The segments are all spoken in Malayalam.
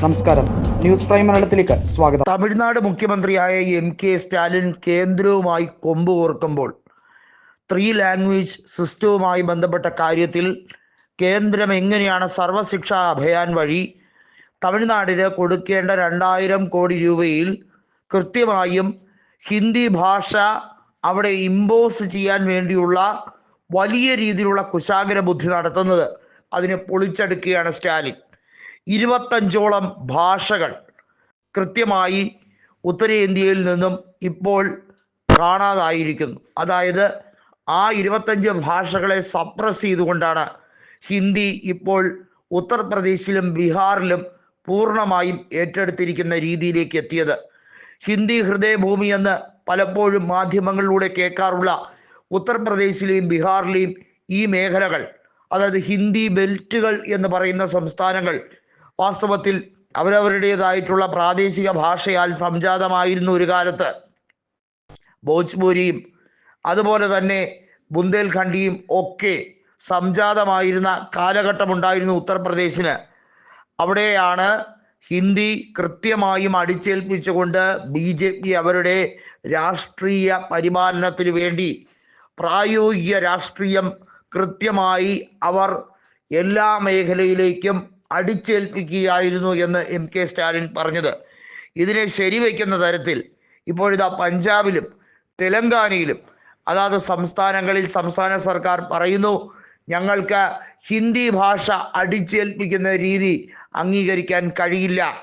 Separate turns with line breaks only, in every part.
നമസ്കാരം. ന്യൂസ് പ്രൈം മലയാളത്തിലേക്ക് സ്വാഗതം.
തമിഴ്നാട് മുഖ്യമന്ത്രിയായ എം കെ സ്റ്റാലിൻ കേന്ദ്രവുമായി കൊമ്പ് കോർക്കുമ്പോൾ ത്രീ ലാംഗ്വേജ് സിസ്റ്റവുമായി ബന്ധപ്പെട്ട കാര്യത്തിൽ കേന്ദ്രം എങ്ങനെയാണ് സർവശിക്ഷാ അഭയാൻ വഴി തമിഴ്നാടിന് കൊടുക്കേണ്ട രണ്ടായിരം കോടി രൂപയിൽ കൃത്യമായും ഹിന്ദി ഭാഷ അവിടെ ഇമ്പോസ് ചെയ്യാൻ വേണ്ടിയുള്ള വലിയ രീതിയിലുള്ള കുശാഗ്ര ബുദ്ധി നടത്തുന്നത് അതിനെ പൊളിച്ചെടുക്കുകയാണ് സ്റ്റാലിൻ. ഇരുപത്തഞ്ചോളം ഭാഷകൾ കൃത്യമായി ഉത്തരേന്ത്യയിൽ നിന്നും ഇപ്പോൾ കാണാതായിരിക്കുന്നു. അതായത് ആ ഇരുപത്തഞ്ച് ഭാഷകളെ സപ്രസ് ചെയ്തുകൊണ്ടാണ് ഹിന്ദി ഇപ്പോൾ ഉത്തർപ്രദേശിലും ബീഹാറിലും പൂർണമായും ഏറ്റെടുത്തിരിക്കുന്ന രീതിയിലേക്ക് എത്തിയത്. ഹിന്ദി ഹൃദയഭൂമി എന്ന് പലപ്പോഴും മാധ്യമങ്ങളിലൂടെ കേൾക്കാറുള്ള ഉത്തർപ്രദേശിലെയും ബീഹാറിലെയും ഈ മേഖലകൾ അതായത് ഹിന്ദി ബെൽറ്റുകൾ എന്ന് പറയുന്ന സംസ്ഥാനങ്ങൾ വാസ്തവത്തിൽ അവരവരുടേതായിട്ടുള്ള പ്രാദേശിക ഭാഷയാൽ സംജാതമായിരുന്നു ഒരു കാലത്ത്. ഭോജ്പൂരിയും അതുപോലെ തന്നെ ബുന്ദേൽഖണ്ഡിയും ഒക്കെ സംജാതമായിരുന്ന കാലഘട്ടമുണ്ടായിരുന്നു ഉത്തർപ്രദേശിന്. അവിടെയാണ് ഹിന്ദി കൃത്യമായും അടിച്ചേൽപ്പിച്ചുകൊണ്ട് ബി ജെ പി അവരുടെ രാഷ്ട്രീയ പരിപാലനത്തിന് വേണ്ടി പ്രായോഗിക രാഷ്ട്രീയം കൃത്യമായി അവർ എല്ലാ മേഖലയിലേക്കും അടിച്ചേൽപ്പിക്കുകയായിരുന്നു എന്ന് എം കെ സ്റ്റാലിൻ പറഞ്ഞത്. ഇതിനെ ശരിവയ്ക്കുന്ന തരത്തിൽ ഇപ്പോഴിതാ പഞ്ചാബിലും തെലങ്കാനയിലും അതാത് സംസ്ഥാനങ്ങളിൽ സംസ്ഥാന സർക്കാർ പറയുന്നു ഞങ്ങൾക്ക് ഹിന്ദി ഭാഷ അടിച്ചേൽപ്പിക്കുന്ന രീതി അംഗീകരിക്കാൻ കഴിയില്ല.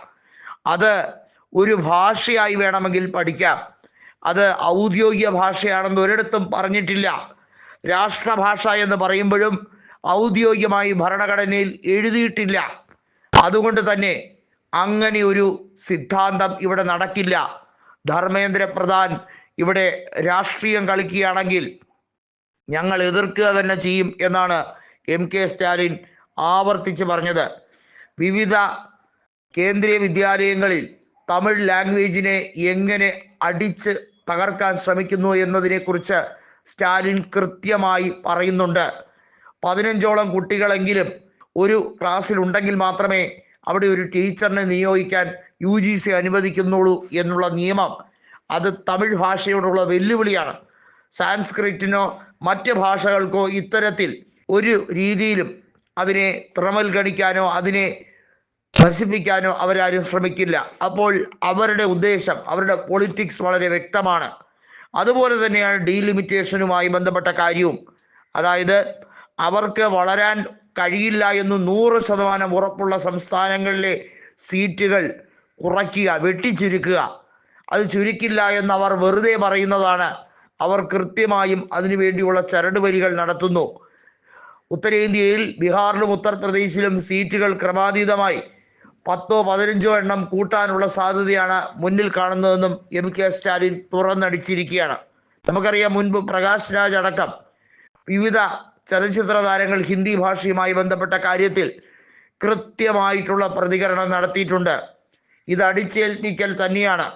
അത് ഒരു ഭാഷയായി വേണമെങ്കിൽ പഠിക്കാം. അത് ഔദ്യോഗിക ഭാഷയാണെന്ന് ഒരിടത്തും പറഞ്ഞിട്ടില്ല. രാഷ്ട്രഭാഷ എന്ന് പറയുമ്പോഴും ഔദ്യോഗികമായി ഭരണഘടനയിൽ എഴുതിയിട്ടില്ല. അതുകൊണ്ട് തന്നെ അങ്ങനെ ഒരു സിദ്ധാന്തം ഇവിടെ നടക്കില്ല. ധർമ്മേന്ദ്ര പ്രധാൻ ഇവിടെ രാഷ്ട്രീയം കളിക്കുകയാണെങ്കിൽ ഞങ്ങൾ എതിർക്കുക തന്നെ ചെയ്യും എന്നാണ് എം കെ സ്റ്റാലിൻ ആവർത്തിച്ച് പറഞ്ഞത്. വിവിധ കേന്ദ്രീയ വിദ്യാലയങ്ങളിൽ തമിഴ് ലാംഗ്വേജിനെ എങ്ങനെ അടിച്ച് തകർക്കാൻ ശ്രമിക്കുന്നു എന്നതിനെക്കുറിച്ച് സ്റ്റാലിൻ കൃത്യമായി പറയുന്നുണ്ട്. പതിനഞ്ചോളം കുട്ടികളെങ്കിലും ഒരു ക്ലാസ്സിൽ ഉണ്ടെങ്കിൽ മാത്രമേ അവിടെ ഒരു ടീച്ചറിനെ നിയോഗിക്കാൻ യു ജി സി അനുവദിക്കുന്നുള്ളൂ എന്നുള്ള നിയമം. അത് തമിഴ് ഭാഷയോടുള്ള വെല്ലുവിളിയാണ്. സാൻസ്ക്രിറ്റിനോ മറ്റ് ഭാഷകൾക്കോ ഇത്തരത്തിൽ ഒരു രീതിയിലും അതിനെ ത്രമൽഗണിക്കാനോ അതിനെ നശിപ്പിക്കാനോ അവരാരും ശ്രമിക്കില്ല. അപ്പോൾ അവരുടെ ഉദ്ദേശം അവരുടെ പൊളിറ്റിക്സ് വളരെ വ്യക്തമാണ്. അതുപോലെ തന്നെയാണ് ഡീലിമിറ്റേഷനുമായി ബന്ധപ്പെട്ട കാര്യവും. അതായത് അവർക്ക് വളരാൻ കഴിയില്ല എന്ന് നൂറ് ശതമാനം ഉറപ്പുള്ള സംസ്ഥാനങ്ങളിലെ സീറ്റുകൾ കുറയ്ക്കുക വെട്ടിച്ചുരുക്കുക. അത് ചുരുക്കില്ല എന്ന് അവർ വെറുതെ പറയുന്നതാണ്. അവർ കൃത്യമായും അതിനുവേണ്ടിയുള്ള ചരടുവലികൾ നടത്തുന്നു. ഉത്തരേന്ത്യയിൽ ബീഹാറിലും ഉത്തർപ്രദേശിലും സീറ്റുകൾ ക്രമാതീതമായി പത്തോ പതിനഞ്ചോ എണ്ണം കൂട്ടാനുള്ള സാധ്യതയാണ് മുന്നിൽ കാണുന്നതെന്നും എം കെ സ്റ്റാലിൻ തുറന്നടിച്ചിരിക്കുകയാണ്. നമുക്കറിയാം മുൻപ് പ്രകാശ് രാജ് അടക്കം വിവിധ ചലച്ചിത്ര താരങ്ങൾ ഹിന്ദി ഭാഷയുമായി ബന്ധപ്പെട്ട കാര്യത്തിൽ കൃത്യമായിട്ടുള്ള പ്രതികരണം നടത്തിയിട്ടുണ്ട്. ഇത് അടിച്ചേൽപ്പിക്കൽ തന്നെയാണ്.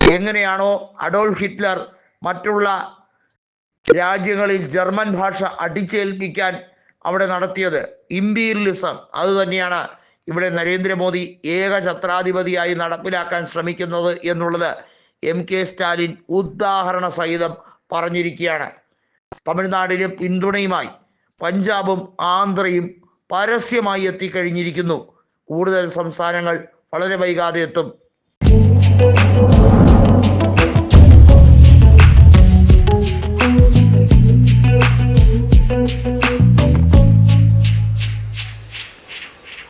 എങ്ങനെയാണോ അഡോൾഫ് ഹിറ്റ്ലർ മറ്റുള്ള രാജ്യങ്ങളിൽ ജർമ്മൻ ഭാഷ അടിച്ചേൽപ്പിക്കാൻ അവിടെ നടത്തിയത്. ഇമ്പീരിയലിസം അതുതന്നെയാണ് ഇവിടെ നരേന്ദ്രമോദി ഏക ഛത്രാധിപതിയായി നടപ്പിലാക്കാൻ ശ്രമിക്കുന്നത് എന്നുള്ളത് എം കെ സ്റ്റാലിൻ ഉദാഹരണ സഹിതം പറഞ്ഞിരിക്കുകയാണ്. തമിഴ്നാടിന് പിന്തുണയുമായി പഞ്ചാബും ആന്ധ്രയും പരസ്യമായി എത്തിക്കഴിഞ്ഞിരിക്കുന്നു. കൂടുതൽ സംസ്ഥാനങ്ങൾ വളരെ വൈകാതെ എത്തും.